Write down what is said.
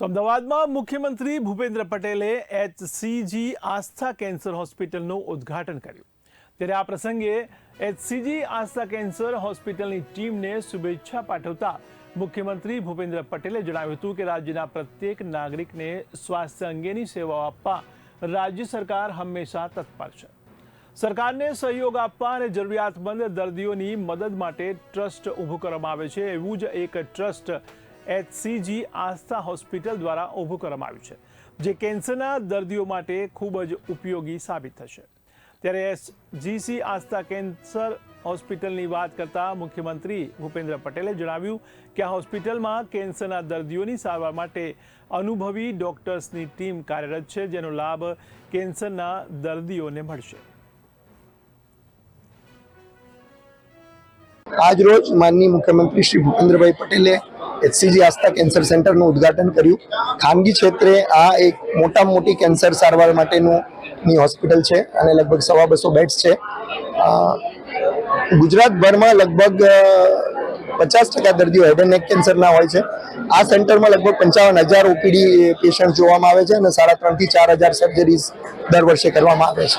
તો અમદાવાદમાં મુખ્યમંત્રી ભૂપેન્દ્ર પટેલે એચસીજી આસ્થા કેન્સર હોસ્પિટલનું ઉદ્ઘાટન કર્યું. ત્યારે આ પ્રસંગે એચસીજી આસ્થા કેન્સર હોસ્પિટલની ટીમને શુભેચ્છા પાઠવતા મુખ્યમંત્રી ભૂપેન્દ્ર પટેલે જણાવ્યું હતું કે રાજ્યના પ્રત્યેક નાગરિકને સ્વાસ્થ્ય અંગેની સેવાઓ આપવા રાજ્ય સરકાર હંમેશા તત્પર છે. સરકારને સહયોગ આપવા અને જરૂરિયાતમંદ દર્દીઓની મદદ માટે ટ્રસ્ટ ઊભું કરવામાં આવે છે. એવું જ એક ટ્રસ્ટ એચસીજી આસ્થા હોસ્પિટલ દ્વારા ઊભું કરવામાં આવ્યું છે, જે કેન્સરના દર્દીઓ માટે ખૂબ જ ઉપયોગી સાબિત થશે. ત્યારે એસજીસી આસ્થા કેન્સર હોસ્પિટલની વાત કરતા મુખ્યમંત્રી ભૂપેન્દ્ર પટેલે જણાવ્યું કે આ હોસ્પિટલમાં કેન્સરના દર્દીઓની સારવાર માટે અનુભવી ડોક્ટર્સની ટીમ કાર્યરત છે, જેનો લાભ કેન્સરના દર્દીઓને મળશે. આજ રોજ માનનીય મુખ્યમંત્રી શ્રી ભૂપેન્દ્રભાઈ પટેલે એચસીજી આસ્થા કેન્સર સેન્ટરનું ઉદ્ઘાટન કર્યું. ખાનગી ક્ષેત્રે આ એક મોટામાં મોટી કેન્સર સારવાર માટેનું હોસ્પિટલ છે અને લગભગ સવા બસો બેડ્સ છે. ગુજરાતભરમાં લગભગ પચાસ ટકા દર્દીઓ હેડ એન્ડ નેક કેન્સરના હોય છે. આ સેન્ટરમાં લગભગ પંચાવન હજાર ઓપીડી પેશન્ટ જોવામાં આવે છે અને સાડા ત્રણથી ચાર હજાર સર્જરીઝ દર વર્ષે કરવામાં આવે છે.